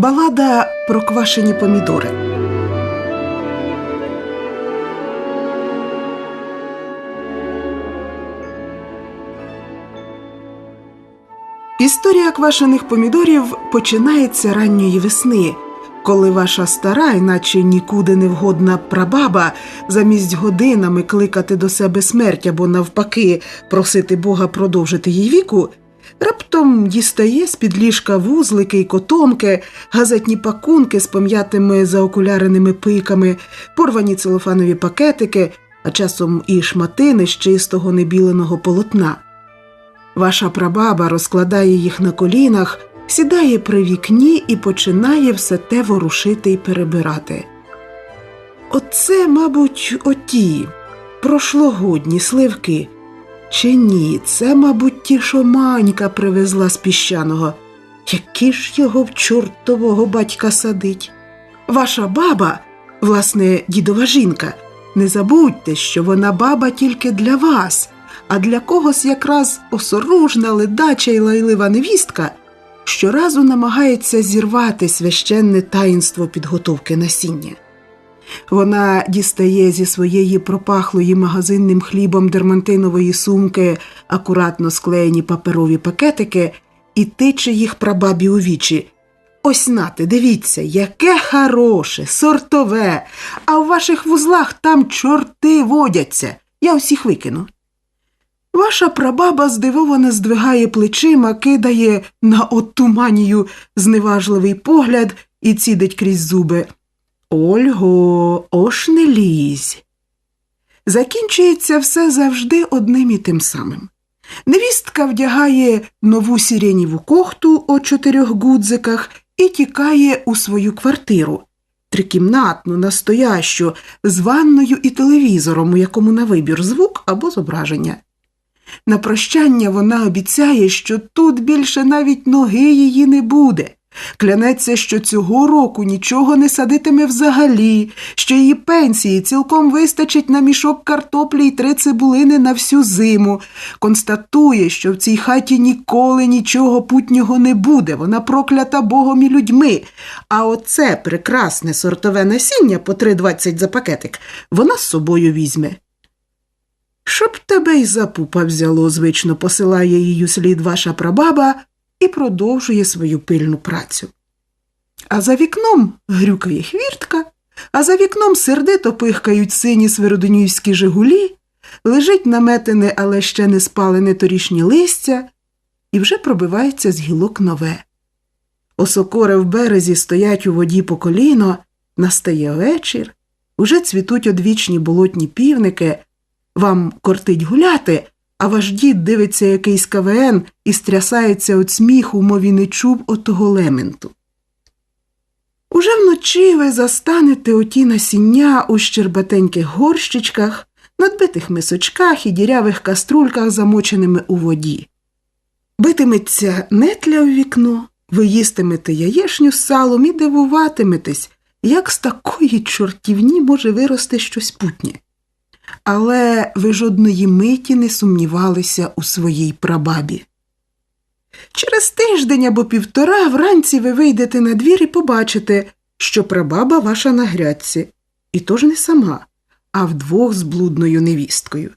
Балада про квашені помідори. Історія квашених помідорів починається ранньої весни, коли ваша стара, іначе нікуди не вгодна прабаба, замість годинами кликати до себе смерть або навпаки просити Бога продовжити їй віку, раптом дістає з-під ліжка вузлики й котомки, газетні пакунки з пом'ятими заокуляреними пиками, порвані целофанові пакетики, а часом і шматини з чистого небіленого полотна. Ваша прабаба розкладає їх на колінах, сідає при вікні і починає все те ворушити і перебирати. Оце, мабуть, оті прошлогодні сливки. Чи ні, це, мабуть, ті, що манька привезла з піщаного. Які ж його в чортового батька садить? Ваша баба, власне, дідова жінка, не забудьте, що вона баба тільки для вас, а для когось якраз осоружна, ледача й лайлива невістка щоразу намагається зірвати священне таїнство підготовки насіння. Вона дістає зі своєї пропахлої магазинним хлібом дермантинової сумки акуратно склеєні паперові пакетики і тиче їх прабабі у вічі. Ось нате, дивіться, яке хороше, сортове, а в ваших вузлах там чорти водяться. Я усіх викину. Ваша прабаба здивовано здвигає плечима, кидає на оттуманію зневажливий погляд і цідить крізь зуби. Ольго, ош не лізь. Закінчується все завжди одним і тим самим. Невістка вдягає нову сіреніву кохту о чотирьох гудзиках і тікає у свою квартиру, трикімнатну, настоящу, з ванною і телевізором, у якому на вибір звук або зображення. На прощання вона обіцяє, що тут більше навіть ноги її не буде. Клянеться, що цього року нічого не садитиме взагалі, що її пенсії цілком вистачить на мішок картоплі й три цибулини на всю зиму. Констатує, що в цій хаті ніколи нічого путнього не буде, вона проклята Богом і людьми. А оце прекрасне сортове насіння по 3,20 за пакетик вона з собою візьме. Щоб тебе й за пупа взяло, звично посилає її слід ваша прабаба і продовжує свою пильну працю. А за вікном грюкає хвіртка, а за вікном сердито пихкають сині свиродонівські жигулі, лежить наметене, але ще не спалене торішнє листя, і вже пробивається з гілок нове. Осокори в березі стоять у воді по коліно, настає вечір, уже цвітуть одвічні болотні півники. Вам кортить гуляти, а ваш дід дивиться якийсь КВН і стрясається від сміху, мові не чув отого лементу. Уже вночі ви застанете оті насіння у щербатеньких горщичках, надбитих мисочках і дірявих каструльках, замоченими у воді. Битиметься нетля в вікно, ви їстимете яєшню з салом і дивуватиметесь, як з такої чортівні може вирости щось путнє але ви жодної миті не сумнівалися у своїй прабабі. Через тиждень або півтора вранці ви вийдете на двір і побачите, що прабаба ваша на грядці, і тож не сама, а вдвох з блудною невісткою.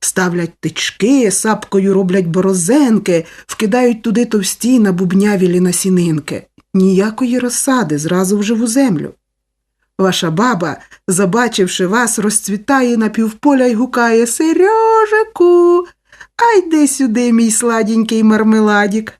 Ставлять тички, сапкою роблять борозенки, вкидають туди товсті набубнявілі насінинки. Ніякої розсади зразу в живу землю. Ваша баба, забачивши вас, розцвітає на півполя й гукає Сережику, а йди сюди, мій сладенький мармеладік.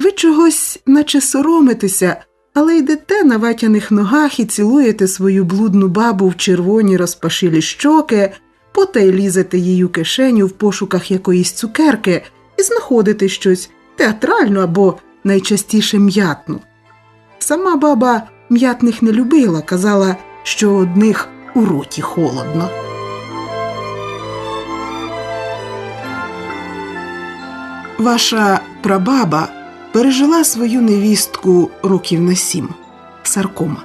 Ви чогось, наче соромитеся, але йдете на ватяних ногах і цілуєте свою блудну бабу в червоні розпашилі щоки, потай лізете її у кишеню в пошуках якоїсь цукерки і знаходите щось театральну або найчастіше м'ятну. Сама баба м'ятних не любила, казала, що одних у роті холодно. Ваша прабаба пережила свою невістку років на сім саркома.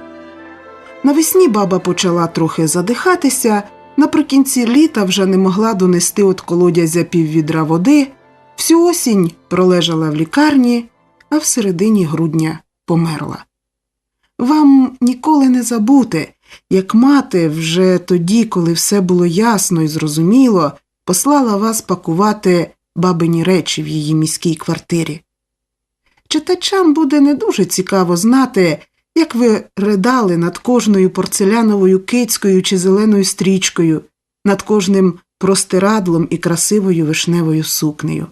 Навесні баба почала трохи задихатися, наприкінці літа вже не могла донести от колодязя піввідра води, всю осінь пролежала в лікарні, а в середині грудня померла. Вам ніколи не забути, як мати вже тоді, коли все було ясно і зрозуміло, послала вас пакувати бабині речі в її міській квартирі. Читачам буде не дуже цікаво знати, як ви ридали над кожною порцеляновою кицькою чи зеленою стрічкою, над кожним простирадлом і красивою вишневою сукнею.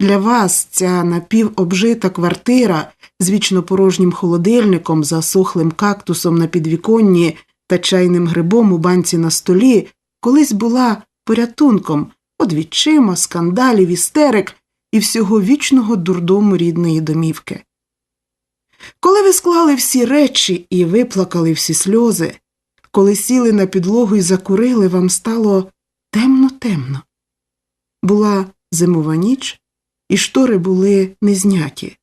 Для вас ця напівобжита квартира з вічно порожнім холодильником, засохлим кактусом на підвіконні та чайним грибом у банці на столі колись була порятунком од відчима, скандалів, істерик і всього вічного дурдому рідної домівки. Коли ви склали всі речі і виплакали всі сльози, коли сіли на підлогу і закурили, вам стало темно-темно. Була зимова ніч, і штори були не зняті.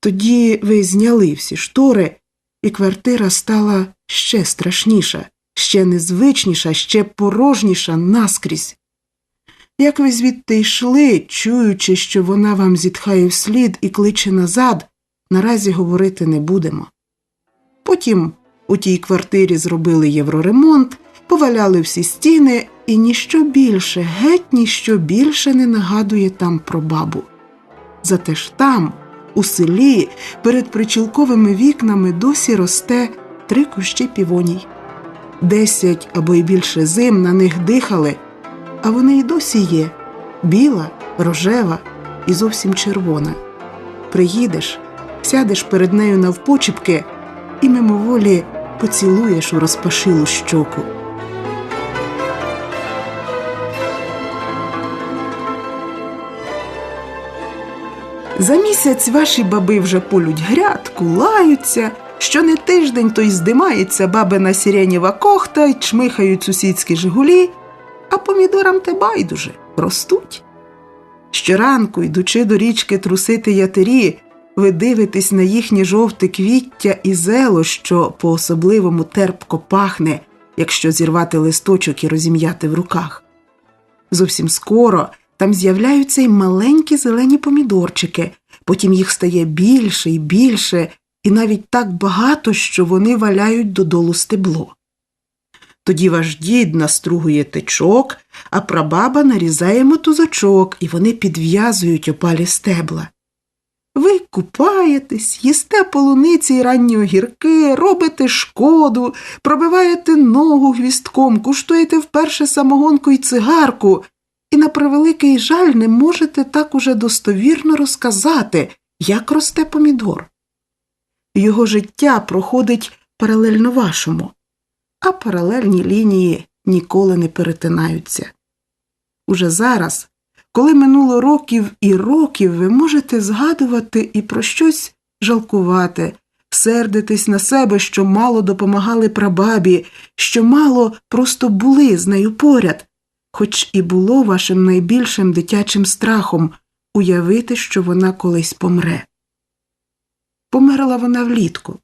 Тоді ви зняли всі штори, і квартира стала ще страшніша, ще незвичніша, ще порожніша наскрізь. Як ви звідти йшли, чуючи, що вона вам зітхає вслід і кличе назад, наразі говорити не будемо. Потім у тій квартирі зробили євроремонт, поваляли всі стіни, і ніщо більше, геть ніщо більше не нагадує там про бабу. Зате ж там, у селі, перед причілковими вікнами досі росте три кущі півоній. Десять або й більше зим на них дихали, а вони й досі є біла, рожева і зовсім червона. Приїдеш, сядеш перед нею навпочіпки і мимоволі поцілуєш у розпашилу щоку. За місяць ваші баби вже полють грядку, лаються, що не тиждень, то й здимається бабина сиренєва кохта й чмихають сусідські жигулі, а помідорам те байдуже ростуть. Щоранку, йдучи до річки трусити ятері, ви дивитесь на їхнє жовте квіття і зело, що по особливому терпко пахне, якщо зірвати листочок і розім'яти в руках. Зовсім скоро там з'являються й маленькі зелені помідорчики, потім їх стає більше і більше, і навіть так багато, що вони валяють додолу стебло. Тоді ваш дід настругує течок, а прабаба нарізає мотузочок, і вони підв'язують опалі стебла. Ви купаєтесь, їсте полуниці й ранні огірки, робите шкоду, пробиваєте ногу гвістком, куштуєте вперше самогонку й цигарку, і на превеликий жаль не можете так уже достовірно розказати, як росте помідор. Його життя проходить паралельно вашому, а паралельні лінії ніколи не перетинаються. Уже зараз, коли минуло років і років, ви можете згадувати і про щось жалкувати, сердитись на себе, що мало допомагали прабабі, що мало просто були з нею поряд, хоч і було вашим найбільшим дитячим страхом уявити, що вона колись помре. Померла вона влітку.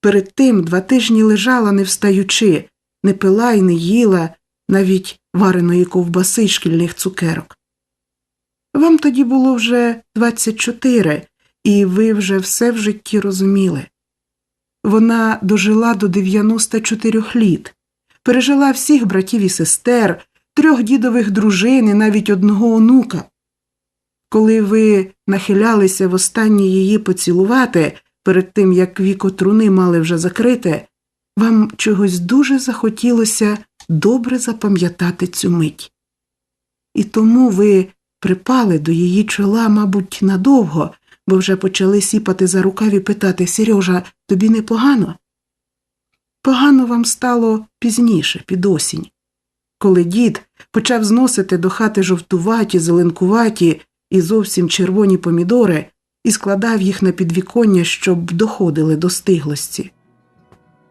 Перед тим два тижні лежала, не встаючи, не пила й не їла навіть вареної ковбаси й шкільних цукерок. Вам тоді було вже 24, і ви вже все в житті розуміли. Вона дожила до 94 літ, пережила всіх братів і сестер, трьох дідових дружин і навіть одного онука. Коли ви нахилялися востаннє її поцілувати перед тим, як віко труни мали вже закрите, вам чогось дуже захотілося добре запам'ятати цю мить. І тому ви припали до її чола, мабуть, надовго, бо вже почали сіпати за рукав і питати Сережа, тобі непогано? Погано вам стало пізніше, під осінь коли дід почав зносити до хати жовтуваті, зеленкуваті і зовсім червоні помідори і складав їх на підвіконня, щоб доходили до стиглості.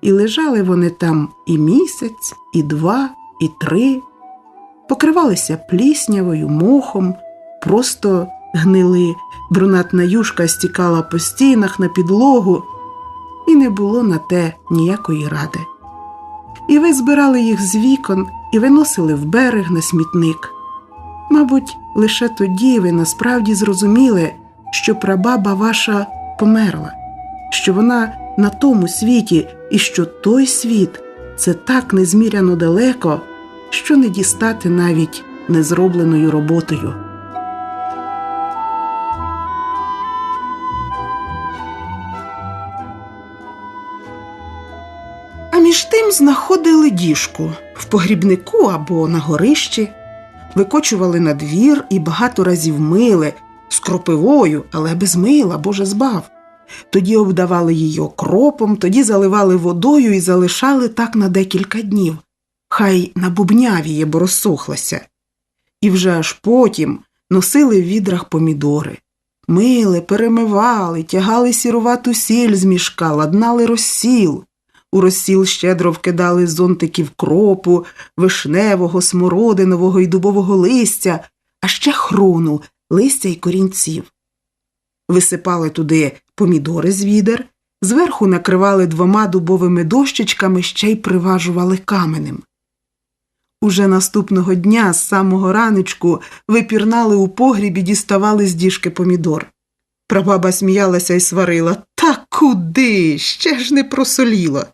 І лежали вони там і місяць, і два, і три, покривалися пліснявою, мохом, просто гнили, брунатна юшка стікала по стінах на підлогу, і не було на те ніякої ради. І ви збирали їх з вікон і виносили в берег на смітник. Мабуть, лише тоді ви насправді зрозуміли, що прабаба ваша померла, що вона на тому світі, і що той світ це так незміряно далеко, що не дістати навіть незробленою роботою. Знаходили діжку в погрібнику або на горищі, викочували на двір і багато разів мили з кропивою, але без мила, боже збав. Тоді обдавали її окропом, тоді заливали водою і залишали так на декілька днів. Хай набубнявіє, бо розсохлася. І вже аж потім носили в відрах помідори. Мили, перемивали, тягали сірувату сіль з мішка, ладнали розсіл. У розсіл щедро вкидали зонтиків кропу, вишневого, смородинового і дубового листя, а ще хрону, листя й корінців. Висипали туди помідори з відер, зверху накривали двома дубовими дощечками, ще й приважували каменем. Уже наступного дня з самого ранечку випірнали у погрібі, діставали з діжки помідор. Прабаба сміялася і сварила Та куди? Ще ж не просоліло.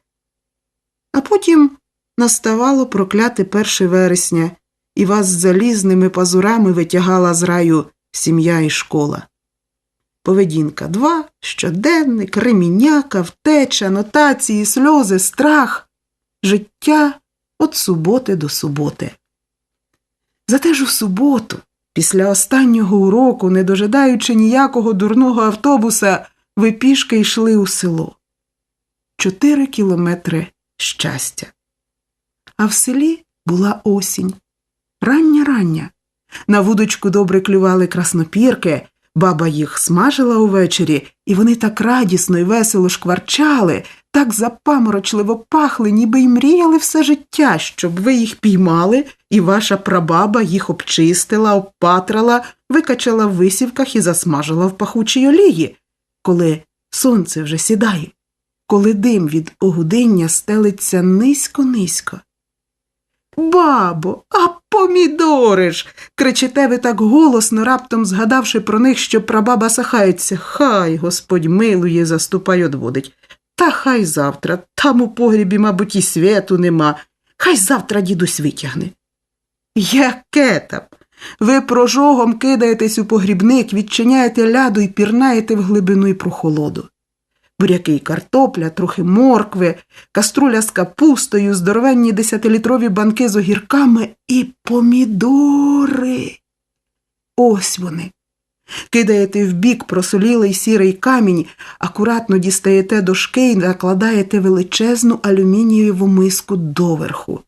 А потім наставало прокляти перше вересня, і вас з залізними пазурами витягала з раю сім'я і школа. Поведінка два, щоденник, реміняка, втеча, нотації, сльози, страх, життя від суботи до суботи. Зате ж у суботу, після останнього уроку, не дожидаючи ніякого дурного автобуса, ви пішки йшли у село. Чотири кілометри щастя. А в селі була осінь. Рання рання. На вудочку добре клювали краснопірки, баба їх смажила увечері, і вони так радісно і весело шкварчали, так запаморочливо пахли, ніби й мріяли все життя, щоб ви їх піймали, і ваша прабаба їх обчистила, обпатрала, викачала в висівках і засмажила в пахучій олії, коли сонце вже сідає коли дим від огудиння стелиться низько-низько. Бабо, а помідори ж. кричите ви так голосно, раптом згадавши про них, що прабаба сахається. Хай господь милує, заступай одводить. Та хай завтра, там у погрібі, мабуть, і святу нема. Хай завтра дідусь витягне. Яке там? Ви прожогом кидаєтесь у погрібник, відчиняєте ляду і пірнаєте в глибину і прохолоду буряки й картопля, трохи моркви, каструля з капустою, здоровенні десятилітрові банки з огірками і помідори. Ось вони. Кидаєте в бік просолілий сірий камінь, акуратно дістаєте дошки і накладаєте величезну алюмінієву миску доверху.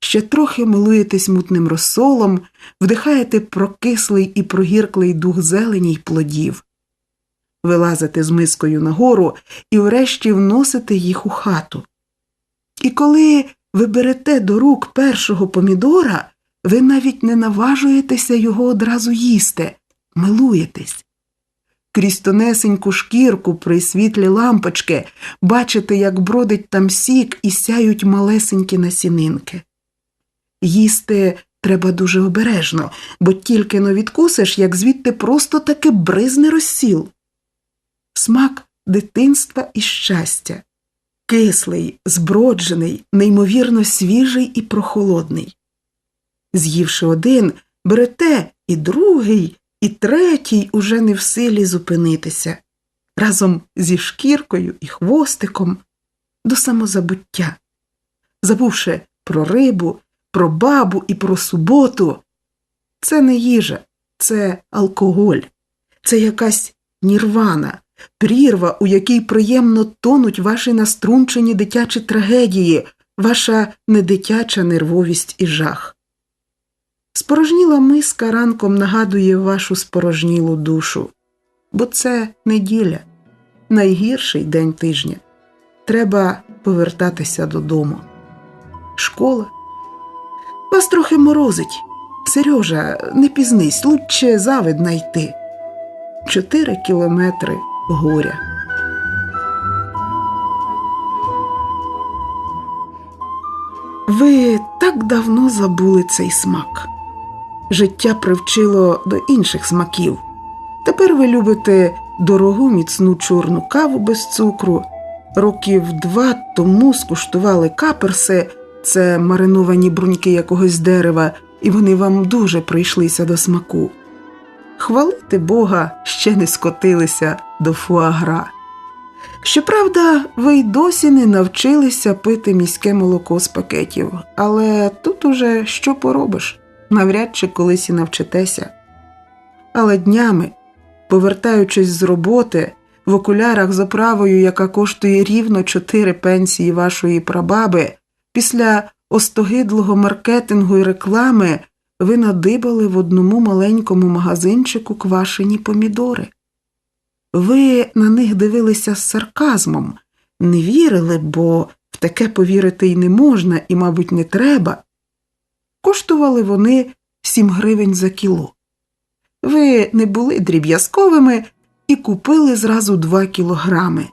Ще трохи милуєтесь мутним розсолом, вдихаєте прокислий і прогірклий дух зелені й плодів вилазити з мискою нагору і врешті вносити їх у хату. І коли ви берете до рук першого помідора, ви навіть не наважуєтеся його одразу їсти, милуєтесь. Крізь тонесеньку шкірку при світлі лампочки бачите, як бродить там сік і сяють малесенькі насінинки. Їсти треба дуже обережно, бо тільки но відкусиш, як звідти просто таки бризне розсіл смак дитинства і щастя, кислий, зброджений, неймовірно свіжий і прохолодний. З'ївши один, берете і другий, і третій уже не в силі зупинитися, разом зі шкіркою і хвостиком до самозабуття, забувши про рибу, про бабу і про суботу. Це не їжа, це алкоголь, це якась нірвана, прірва, у якій приємно тонуть ваші наструнчені дитячі трагедії, ваша недитяча нервовість і жах. Спорожніла миска ранком нагадує вашу спорожнілу душу, бо це неділя, найгірший день тижня. Треба повертатися додому. Школа. Вас трохи морозить. Сережа, не пізнись, лучше завидна йти. Чотири кілометри горя. Ви так давно забули цей смак. Життя привчило до інших смаків. Тепер ви любите дорогу міцну чорну каву без цукру, років два тому скуштували каперси, це мариновані бруньки якогось дерева, і вони вам дуже прийшлися до смаку. Хвалити Бога ще не скотилися до фуагра. Щоправда, ви й досі не навчилися пити міське молоко з пакетів, але тут уже що поробиш, навряд чи колись і навчитеся. Але днями, повертаючись з роботи, в окулярах з оправою, яка коштує рівно чотири пенсії вашої прабаби, після остогидлого маркетингу і реклами ви надибали в одному маленькому магазинчику квашені помідори. Ви на них дивилися з сарказмом, не вірили, бо в таке повірити й не можна, і, мабуть, не треба. Коштували вони сім гривень за кіло. Ви не були дріб'язковими і купили зразу два кілограми.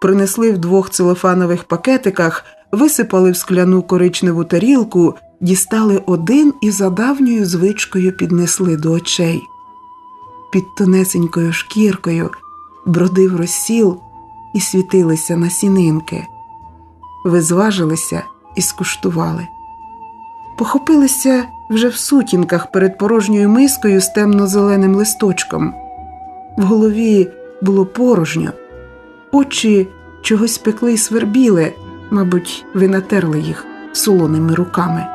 Принесли в двох целофанових пакетиках, висипали в скляну коричневу тарілку, дістали один і за давньою звичкою піднесли до очей. Під тонесенькою шкіркою бродив розсіл і світилися насінинки. Ви зважилися і скуштували. Похопилися вже в сутінках перед порожньою мискою з темно-зеленим листочком. В голові було порожньо, очі чогось пекли й свербіли, мабуть, ви натерли їх солоними руками.